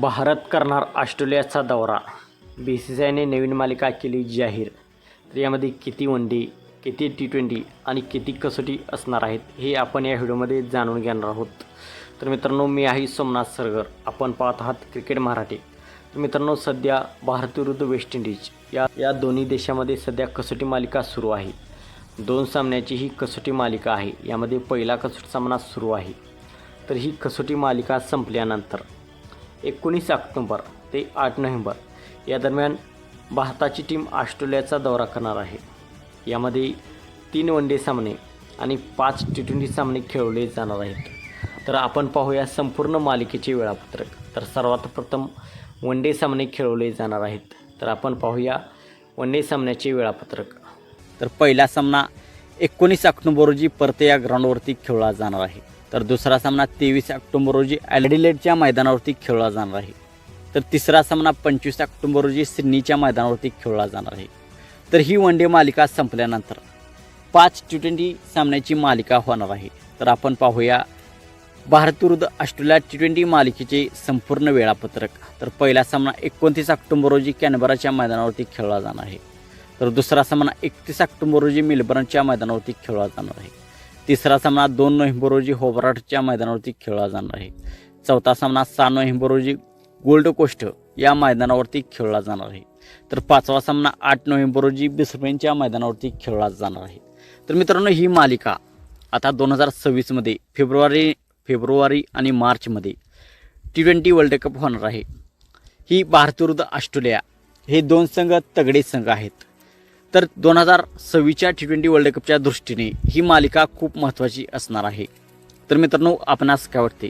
भारत करणार ऑस्ट्रेलियाचा दौरा. बी सी सी आयने नवीन मालिका केली जाहीर. तर यामध्ये किती वन डे किती टी ट्वेंटी आणि किती कसोटी असणार आहेत हे आपण या व्हिडिओमध्ये जाणून घेणार आहोत. तर मित्रांनो मी आहे सोमनाथ सरगर. आपण पाहत आहात क्रिकेट मराठी. तर मित्रांनो सध्या भारत विरुद्ध वेस्ट इंडिज या या दोन्ही देशामध्ये सध्या कसोटी मालिका सुरू आहे. दोन सामन्याची ही कसोटी मालिका आहे. यामध्ये पहिला कसोटी सामना सुरू आहे. तर ही कसोटी मालिका संपल्यानंतर एकोणीस ऑक्टोंबर ते आठ नोव्हेंबर या दरम्यान भारताची टीम ऑस्ट्रेलियाचा दौरा करणार आहे. यामध्ये तीन वन डे सामने आणि पाच टी ट्वेंटी सामने खेळवले जाणार आहेत. तर आपण पाहूया संपूर्ण मालिकेचे वेळापत्रक. तर सर्वात प्रथम वन डे सामने खेळवले जाणार आहेत. तर आपण पाहूया वन डे सामन्याचे वेळापत्रक. तर पहिला सामना एकोणीस ऑक्टोबर रोजी परत या ग्राउंडवरती खेळला जाणार आहे. तर दुसरा सामना तेवीस ऑक्टोबर रोजी ॲडिलेडच्या मैदानावरती खेळला जाणार आहे. तर तिसरा सामना पंचवीस ऑक्टोबर रोजी सिडनीच्या मैदानावरती खेळला जाणार आहे. तर ही वन डे मालिका संपल्यानंतर पाच टी ट्वेंटी सामन्याची मालिका होणार आहे. तर आपण पाहूया भारत विरुद्ध ऑस्ट्रेलिया टी ट्वेंटी मालिकेचे संपूर्ण वेळापत्रक. तर पहिला सामना एकोणतीस ऑक्टोबर रोजी कॅनबराच्या मैदानावरती खेळला जाणार आहे. तर दुसरा सामना एकतीस ऑक्टोबर रोजी मेलबर्नच्या मैदानावरती खेळला जाणार आहे. तिसरा सामना दोन नोव्हेंबर रोजी होबराटच्या मैदानावरती खेळला जाणार आहे. चौथा सामना सहा नोव्हेंबर रोजी गोल्ड कोस्ट या मैदानावरती खेळला जाणार आहे. तर पाचवा सामना आठ नोव्हेंबर रोजी बिस्पेनच्या मैदानावरती खेळला जाणार आहे. तर मित्रांनो ही मालिका आता दोन हजार सव्वीसमध्ये फेब्रुवारी फेब्रुवारी आणि मार्चमध्ये टी ट्वेंटी वर्ल्ड कप होणार आहे. ही भारत विरुद्ध ऑस्ट्रेलिया हे दोन संघ तगडे संघ आहेत. तर दोन हजार सव्वीसच्या टी ट्वेंटी वर्ल्ड कपच्या दृष्टीने ही मालिका खूप महत्त्वाची असणार आहे. तर मित्रांनो आपणास काय वाटते?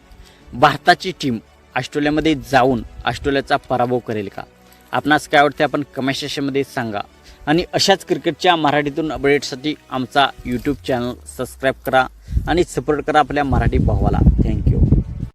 भारताची टीम ऑस्ट्रेलियामध्ये जाऊन ऑस्ट्रेलियाचा पराभव करेल का? आपणास काय वाटते? आपण कमेंट सेक्शनमध्ये सांगा. आणि अशाच क्रिकेटच्या मराठीतून अपडेटसाठी आमचा यूट्यूब चॅनल सबस्क्राईब करा आणि सपोर्ट करा आपल्या मराठी भावाला. थँक्यू